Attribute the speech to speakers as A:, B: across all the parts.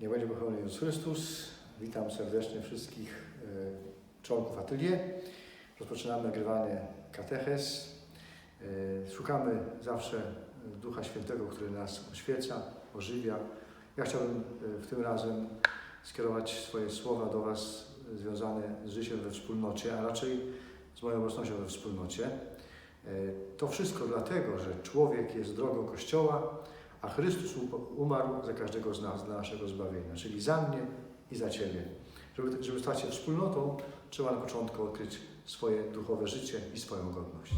A: Niech będzie pochwalony Jezus Chrystus. Witam serdecznie wszystkich e, członków atelier. Rozpoczynamy nagrywanie katechez. E, Szukamy zawsze Ducha Świętego, który nas oświeca, ożywia. Ja chciałbym e, w tym razem skierować swoje słowa do Was związane z życiem we wspólnocie, a raczej z moją obecnością we wspólnocie. To wszystko dlatego, że człowiek jest drogą Kościoła, a Chrystus umarł za każdego z nas dla naszego zbawienia, czyli za mnie i za Ciebie. Żeby, żeby stać się wspólnotą, trzeba na początku odkryć swoje duchowe życie i swoją godność.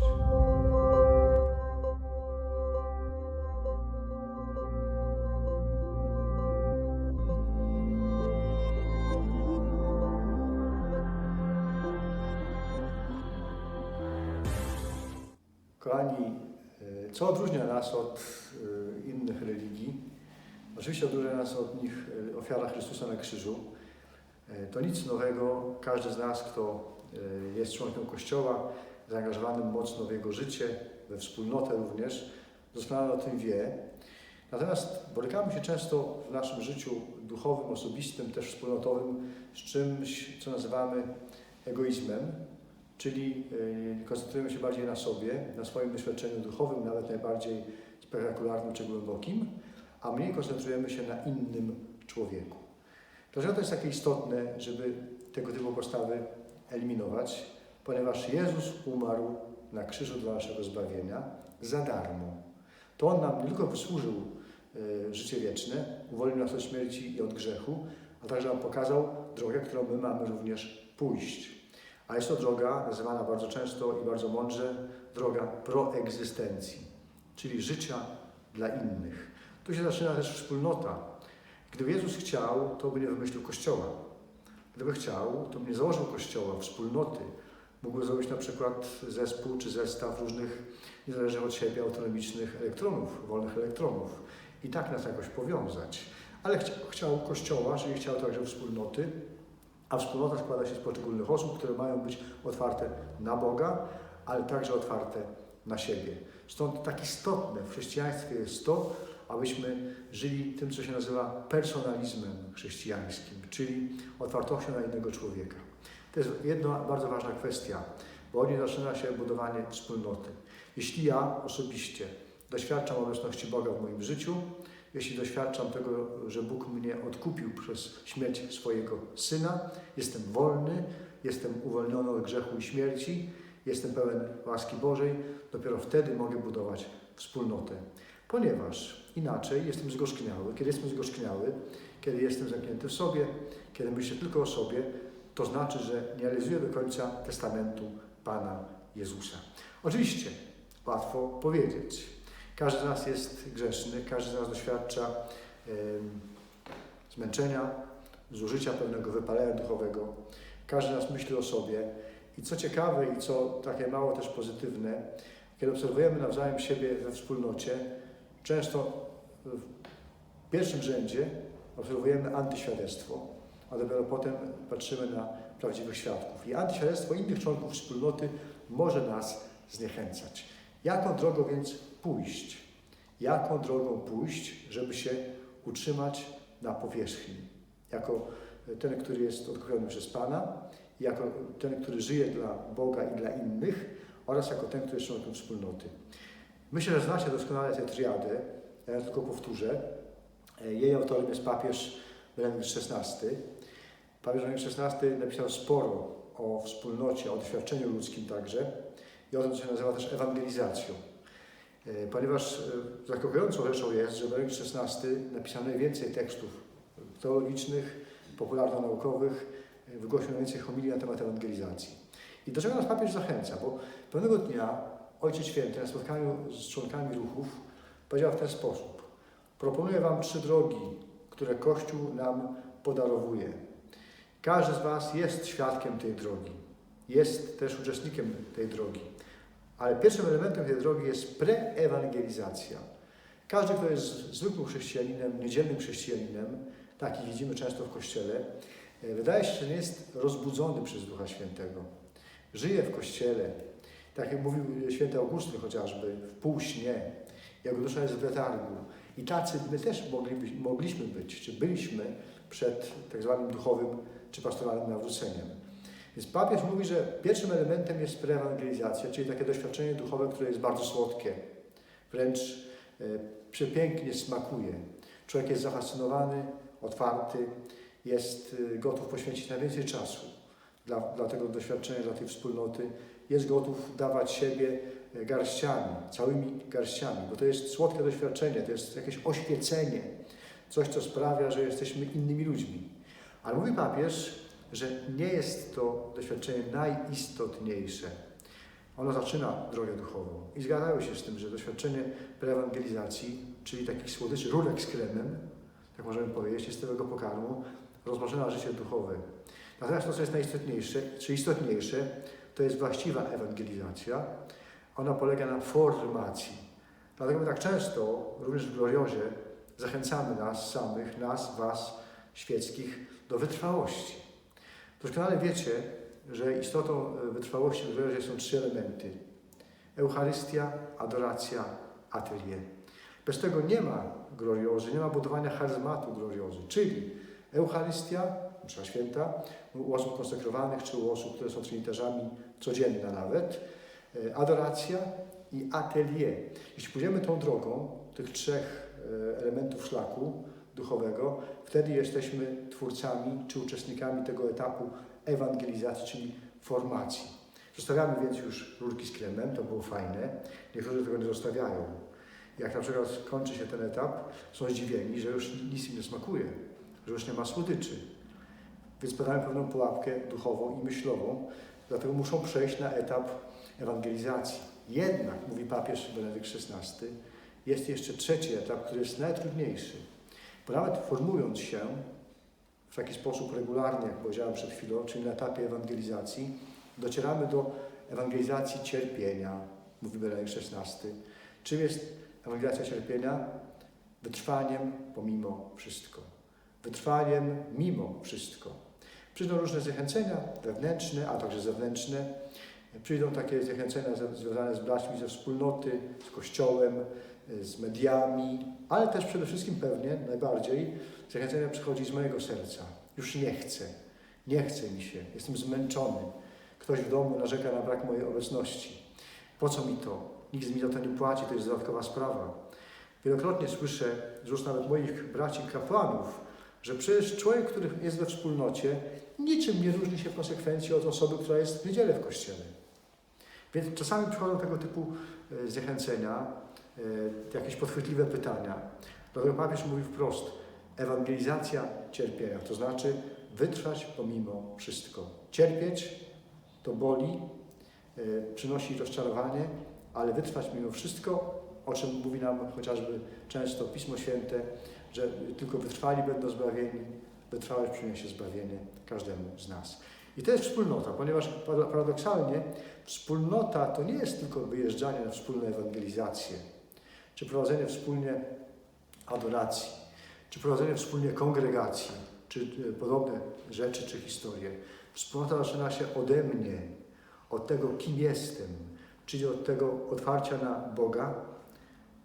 A: Kochani, e, co odróżnia nas od e, innych religii? Oczywiście odróżnia nas od nich e, ofiara Chrystusa na krzyżu. To nic nowego. Każdy z nas, kto jest członkiem Kościoła, zaangażowanym mocno w jego życie, we wspólnotę również, doskonale o tym wie. Natomiast borykamy się często w naszym życiu duchowym, osobistym, też wspólnotowym z czymś, co nazywamy egoizmem, czyli koncentrujemy się bardziej na sobie, na swoim doświadczeniu duchowym, nawet najbardziej spektakularnym czy głębokim, a mniej koncentrujemy się na innym człowieku. Dlaczego to jest takie istotne, żeby tego typu postawy eliminować? Ponieważ Jezus umarł na krzyżu dla naszego zbawienia za darmo. To On nam nie tylko wysłużył y, życie wieczne, uwolnił nas od śmierci i od grzechu, a także nam pokazał drogę, którą my mamy również pójść. A jest to droga nazywana bardzo często i bardzo mądrze droga proegzystencji, czyli życia dla innych. Tu się zaczyna też wspólnota. Gdyby Jezus chciał, to by nie wymyślił kościoła. Gdyby chciał, to by nie założył kościoła, wspólnoty. Mógłby zrobić na przykład zespół czy zestaw różnych niezależnych od siebie autonomicznych elektronów, wolnych elektronów i tak nas jakoś powiązać. Ale chciał, chciał kościoła, czyli chciał także wspólnoty, a wspólnota składa się z poszczególnych osób, które mają być otwarte na Boga, ale także otwarte na siebie. Stąd tak istotne w chrześcijaństwie jest to, abyśmy żyli tym, co się nazywa personalizmem chrześcijańskim, czyli otwartością na innego człowieka. To jest jedna bardzo ważna kwestia, bo od niej zaczyna się budowanie wspólnoty. Jeśli ja osobiście doświadczam obecności Boga w moim życiu, jeśli doświadczam tego, że Bóg mnie odkupił przez śmierć swojego Syna, jestem wolny, jestem uwolniony od grzechu i śmierci, jestem pełen łaski Bożej, dopiero wtedy mogę budować wspólnotę. Ponieważ inaczej jestem zgorzkniały. Kiedy jestem zgorzkniały, kiedy jestem zamknięty w sobie, kiedy myślę tylko o sobie, to znaczy, że nie realizuję do końca testamentu Pana Jezusa. Oczywiście, łatwo powiedzieć. Każdy z nas jest grzeszny, każdy z nas doświadcza zmęczenia, zużycia pewnego wypalenia duchowego. Każdy z nas myśli o sobie. I co ciekawe i co takie mało też pozytywne, kiedy obserwujemy nawzajem siebie we wspólnocie, często w pierwszym rzędzie obserwujemy antyświadectwo, a dopiero potem patrzymy na prawdziwych świadków. I antyświadectwo innych członków wspólnoty może nas zniechęcać. Jaką drogą więc pójść? Jaką drogą pójść, żeby się utrzymać na powierzchni? Jako ten, który jest odkupiony przez Pana, jako ten, który żyje dla Boga i dla innych oraz jako ten, który jest członkiem wspólnoty. Myślę, że znacie doskonale tę triadę, ja tylko powtórzę. Jej autorem jest papież Benedikt XVI. Papież Benedikt XVI napisał sporo o wspólnocie, o doświadczeniu ludzkim także i o tym, co się nazywa też ewangelizacją. Ponieważ zaskakującą rzeczą jest, że Benedykt XVI napisał najwięcej tekstów teologicznych, popularno-naukowych, wygłosił najwięcej homilii na temat ewangelizacji. I do czego nas papież zachęca? Bo pewnego dnia Ojciec Święty na spotkaniu z członkami ruchów powiedział w ten sposób. Proponuję Wam trzy drogi, które Kościół nam podarowuje. Każdy z Was jest świadkiem tej drogi. Jest też uczestnikiem tej drogi. Ale pierwszym elementem tej drogi jest preewangelizacja. Każdy, kto jest zwykłym chrześcijaninem, niedzielnym chrześcijaninem, takich widzimy często w Kościele, wydaje się, że nie jest rozbudzony przez Ducha Świętego. Żyje w Kościele, tak jak mówił święty Augustyn chociażby, w półśnie. Jego dusza jest w letargu. I tacy my też mogliby, mogliśmy być, czy byliśmy przed tak zwanym duchowym czy pastoralnym nawróceniem. Więc papież mówi, że pierwszym elementem jest preewangelizacja, czyli takie doświadczenie duchowe, które jest bardzo słodkie, wręcz e, przepięknie smakuje. Człowiek jest zafascynowany, otwarty, jest e, gotów poświęcić najwięcej czasu dla, dla tego doświadczenia, dla tej wspólnoty. Jest gotów dawać siebie e, garściami, całymi garściami, bo to jest słodkie doświadczenie, to jest jakieś oświecenie, coś, co sprawia, że jesteśmy innymi ludźmi. Ale mówi papież, że nie jest to doświadczenie najistotniejsze. Ono zaczyna drogę duchową. I zgadzają się z tym, że doświadczenie preewangelizacji, czyli takich słodyczy, rurek z kremem, tak możemy powiedzieć, listowego pokarmu, rozpoczyna życie duchowe. Natomiast to, co jest najistotniejsze, czy istotniejsze, to jest właściwa ewangelizacja. Ona polega na formacji. Dlatego my tak często, również w Gloriozie, zachęcamy nas samych, nas, was, świeckich, do wytrwałości. Doskonale wiecie, że istotą e, wytrwałości w Gloriozie są trzy elementy. Eucharystia, adoracja, atelier. Bez tego nie ma gloriozy, nie ma budowania charyzmatu gloriozy, czyli Eucharystia, msza święta, u osób konsekrowanych, czy u osób, które są trinitarzami, codzienna nawet, e, adoracja i atelier. Jeśli pójdziemy tą drogą tych trzech e, elementów szlaku duchowego, wtedy jesteśmy twórcami czy uczestnikami tego etapu ewangelizacji, czyli formacji. Zostawiamy więc już rurki z kremem, to było fajne. Niektórzy tego nie zostawiają. Jak na przykład kończy się ten etap, są zdziwieni, że już nic im nie smakuje, że już nie ma słodyczy. Więc podają pewną pułapkę duchową i myślową, dlatego muszą przejść na etap ewangelizacji. Jednak, mówi papież Benedykt XVI, jest jeszcze trzeci etap, który jest najtrudniejszy. Bo nawet formując się w taki sposób regularnie, jak powiedziałem przed chwilą, czyli na etapie ewangelizacji, docieramy do ewangelizacji cierpienia, mówi Benedykt XVI. Czym jest ewangelizacja cierpienia? Wytrwaniem pomimo wszystko. Wytrwaniem mimo wszystko. Przyjdą różne zachęcenia wewnętrzne, a także zewnętrzne. Przyjdą takie zachęcenia związane z braćmi ze wspólnoty, z Kościołem, z mediami, ale też przede wszystkim pewnie, najbardziej, zachęcenie przychodzi z mojego serca. Już nie chcę, nie chce mi się, jestem zmęczony. Ktoś w domu narzeka na brak mojej obecności. Po co mi to? Nikt mi za to nie płaci, to jest dodatkowa sprawa. Wielokrotnie słyszę z ust nawet moich braci kapłanów, że przecież człowiek, który jest we wspólnocie, niczym nie różni się w konsekwencji od osoby, która jest w niedzielę w kościele. Więc czasami przychodzą tego typu e, zachęcenia, e, jakieś podchwytliwe pytania. Dlatego papież mówi wprost, ewangelizacja cierpienia, to znaczy wytrwać pomimo wszystko. Cierpieć to boli, e, przynosi rozczarowanie, ale wytrwać mimo wszystko, o czym mówi nam chociażby często Pismo Święte, że tylko wytrwali będą zbawieni, wytrwałość przyniesie zbawienie każdemu z nas. I to jest wspólnota, ponieważ paradoksalnie wspólnota to nie jest tylko wyjeżdżanie na wspólne ewangelizacje, czy prowadzenie wspólnie adoracji, czy prowadzenie wspólnie kongregacji, czy e, podobne rzeczy, czy historie. Wspólnota zaczyna się ode mnie, od tego, kim jestem, czyli od tego otwarcia na Boga,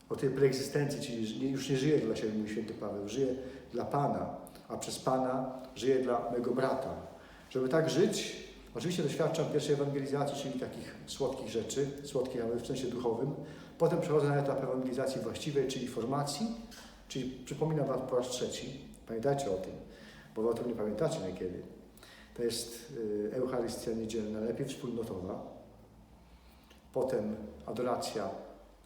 A: o tej preegzystencji, czyli już nie żyję dla siebie, mówi święty Paweł, żyję dla Pana, a przez Pana żyję dla mego brata. Żeby tak żyć, oczywiście doświadczam pierwszej ewangelizacji, czyli takich słodkich rzeczy, słodkich, ale w sensie duchowym. Potem przechodzę na etap ewangelizacji właściwej, czyli formacji, czyli przypominam Wam po raz trzeci, pamiętajcie o tym, bo Wy o tym nie pamiętacie niekiedy. To jest y, Eucharystia niedzielna, lepiej wspólnotowa, potem adoracja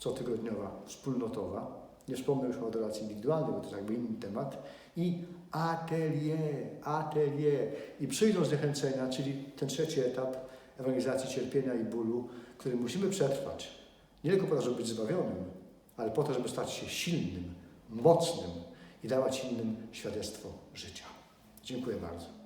A: cotygodniowa, wspólnotowa. Nie wspomnę już o adoracji indywidualnej, bo to jest jakby inny temat. I atelier, atelier. I przyjdą zniechęcenia, czyli ten trzeci etap ewangelizacji cierpienia i bólu, który musimy przetrwać. Nie tylko po to, żeby być zbawionym, ale po to, żeby stać się silnym, mocnym i dawać innym świadectwo życia. Dziękuję bardzo.